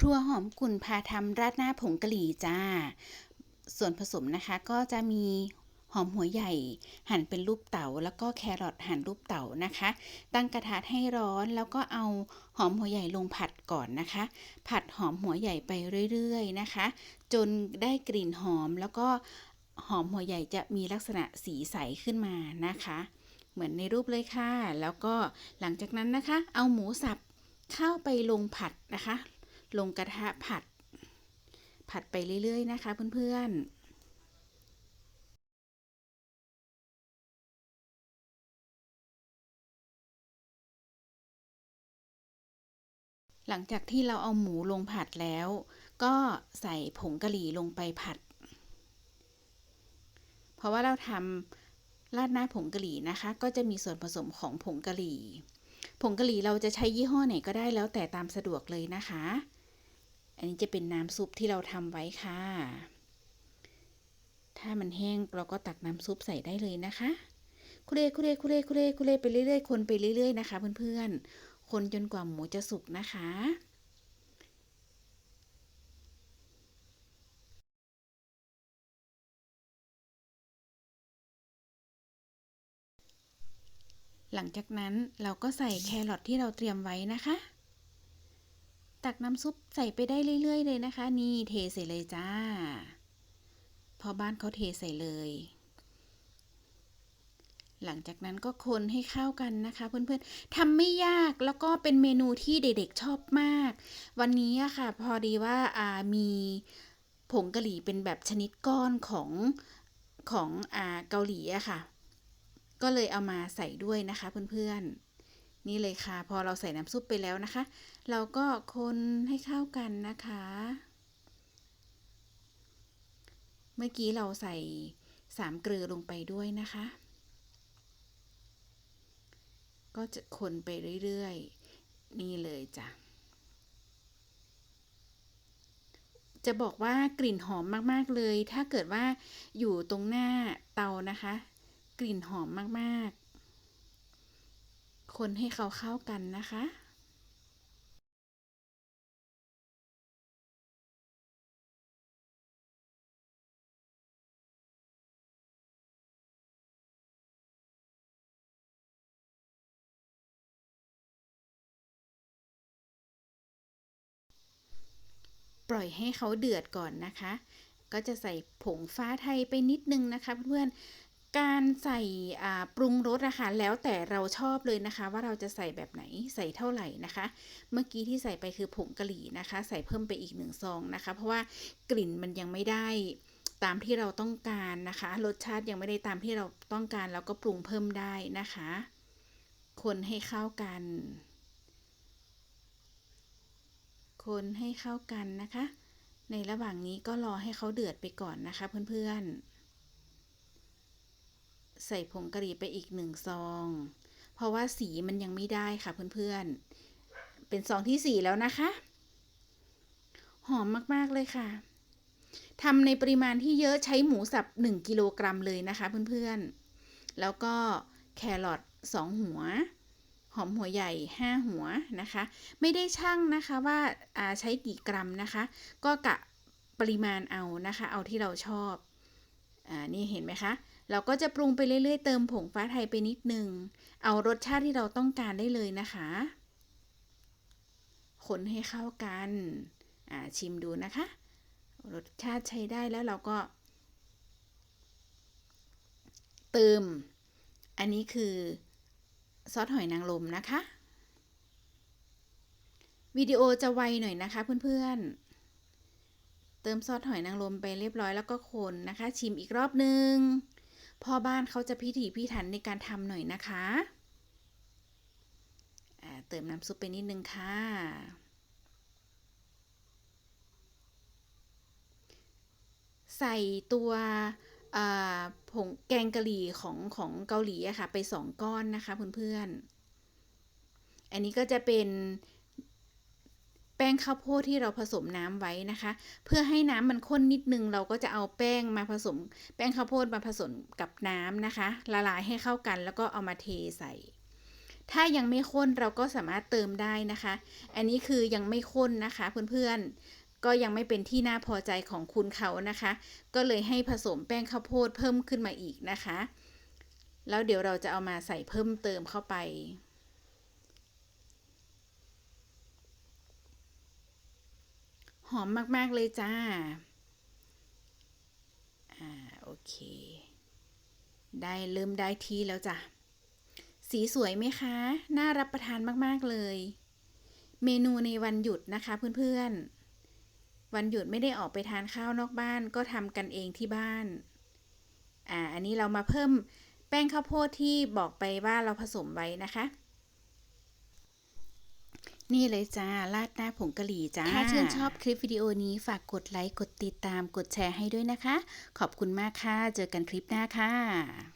ครัวหอมกลุ่นพาทำราดหน้าผงกะหรี่จ้า ส่วนผสมนะคะก็จะมีหอมหัวใหญ่ หั่นเป็นรูปเต๋าแล้วก็แครอทหั่นรูปเต๋านะคะ ตั้งกระทะให้ร้อนแล้วก็เอาหอมหัวใหญ่ลงผัดก่อนนะคะ ผัดหอมหัวใหญ่ไปเรื่อยๆนะคะ จนได้กลิ่นหอมแล้วก็หอมหัวใหญ่จะมีลักษณะสีใสขึ้นมานะคะ เหมือนในรูปเลยค่ะ แล้วก็หลังจากนั้นนะคะ เอาหมูสับเข้าไปลงผัดนะคะ ลงกระทะผัด ผัดไปเรื่อย ๆ นะคะ เพื่อนๆหลังจากที่เราเอาหมูลงผัดแล้ว ก็ใส่ผงกะหรี่ลงไปผัด เพราะว่าเราทำราดหน้าผงกะหรี่นะคะ ก็จะมีส่วนผสมของผงกะหรี่ ผงกะหรี่เราจะใช้ยี่ห้อไหนก็ได้แล้วแต่ตามสะดวกเลยนะคะ อันนี้จะเป็นน้ำซุปที่เราทำไว้ค่ะ ถ้ามันแห้งเราก็ตักน้ำซุปใส่ได้เลยนะคะ คุเรคุเรคุเรคุเรคุเรไปเรื่อยๆ คนไปเรื่อยๆนะคะ เพื่อนๆ คนจนกว่าหมูจะสุกนะคะหลังจากนั้นเราก็ใส่แครอทที่เราเตรียมไว้นะคะ ตักน้ำซุปใส่ไปได้เรื่อย ๆ เลยนะคะ นี่เทใส่เลยจ้า พอบ้านเขาเทใส่เลย หลังจากนั้นก็คนให้เข้ากันนะคะ เพื่อนๆทำไม่ยากแล้วก็เป็นเมนูที่เด็กๆชอบมาก วันนี้อะค่ะ พอดีว่าามีผงกะหรี่เป็นแบบชนิดก้อนของของอาเกาหลีอะค่ะ ก็เลยเอามาใส่ด้วยนะคะเพื่อนๆ นี่เลยค่ะ พอเราใส่น้ำซุปไปแล้วนะคะ เราก็คนให้เข้ากันนะคะ เมื่อกี้เราใส่สามเกลือลงไปด้วยนะคะ ก็จะคนไปเรื่อยๆ นี่เลยจ้ะจะบอกว่ากลิ่นหอมมากๆเลย ถ้าเกิดว่าอยู่ตรงหน้าเตานะคะ กลิ่นหอมมากๆ คนให้เขาเข้ากันนะคะปล่อยให้เขาเดือดก่อนนะคะ ก็จะใส่ผงฟ้าไทยไปนิดนึงนะคะเพื่อนๆ การใส่ปรุงรสนะคะแล้วแต่เราชอบเลยนะคะ ว่าเราจะใส่แบบไหนใส่เท่าไหร่นะคะ เมื่อกี้ที่ใส่ไปคือผงกะหรี่นะคะ ใส่เพิ่มไปอีกหนึ่งซองนะคะ เพราะว่ากลิ่นมันยังไม่ได้ตามที่เราต้องการนะคะ รสชาติยังไม่ได้ตามที่เราต้องการเราก็ปรุงเพิ่มได้นะคะ คนให้เข้ากัน คนให้เข้ากันนะคะ ในระหว่างนี้ก็รอให้เขาเดือดไปก่อนนะคะเพื่อนๆ ใส่ผงกะหรี่ไปอีกหนึ่งซอง เพราะว่าสีมันยังไม่ได้ค่ะเพื่อนๆ เป็นซองที่สี่แล้วนะคะ หอมมากๆเลยค่ะทำในปริมาณที่เยอะใช้หมูสับ1กิโลกรัมเลยนะคะเพื่อนๆ แล้วก็แครอท2หัว หอมหัวใหญ่ 5 หัวนะคะ ไม่ได้ชั่งนะคะว่าใช้กี่กรัมนะคะ ก็กะปริมาณเอานะคะ เอาที่เราชอบ อ่า นี่เห็นไหมคะ เราก็จะปรุงไปเรื่อยๆเติมผงฟ้าไทยไปนิดนึง เอารสชาติที่เราต้องการได้เลยนะคะ คนให้เข้ากันชิมดูนะคะ รสชาติใช้ได้แล้วเราก็ เติม อันนี้คือซอสหอยนางรมนะคะ วิดีโอจะไวหน่อยนะคะเพื่อนๆเติมซอสหอยนางรมไปเรียบร้อยแล้วก็คนนะคะ ชิมอีกรอบนึง พ่อบ้านเขาจะพิถีพิถันในการทำหน่อยนะคะเติมน้ำซุปไปนิดนึงค่ะ ใส่ตัวผงแกงกะหรี่ของของเกาหลีอะค่ะ ไปสองก้อนนะคะเพื่อนๆ อันนี้ก็จะเป็น แป้งข้าวโพดที่เราผสมน้ำไว้นะคะ เพื่อให้น้ำมันข้นนิดนึง เราก็จะเอาแป้งมาผสม แป้งข้าวโพดมาผสมกับน้ำนะคะ ละลายให้เข้ากัน แล้วก็เอามาเทใส่ ถ้ายังไม่ข้นเราก็สามารถเติมได้นะคะ อันนี้คือยังไม่ข้นนะคะเพื่อนๆ ก็ยังไม่เป็นที่น่าพอใจของคุณเขานะคะ ก็เลยให้ผสมแป้งข้าวโพดเพิ่มขึ้นมาอีกนะคะ แล้วเดี๋ยวเราจะเอามาใส่เพิ่มเติมเข้าไป หอมมาก ๆ เลยจ้า อ่า โอเค ได้เริ่มได้ที่แล้วจ้ะ สีสวยไหมคะ น่ารับประทานมาก ๆ เลย เมนูในวันหยุดนะคะเพื่อนๆ วันหยุดไม่ได้ออกไปทานข้าวนอกบ้าน ก็ทำกันเองที่บ้าน อ่า อันนี้เรามาเพิ่มแป้งข้าวโพดที่บอกไปว่าเราผสมไว้นะคะ นี่เลยจ้าราดหน้าผงกะหรี่จ้า ถ้าชื่นชอบคลิปวิดีโอนี้ฝากกดไลค์ กดติดตาม กดแชร์ให้ด้วยนะคะ ขอบคุณมากค่ะ เจอกันคลิปหน้าค่ะ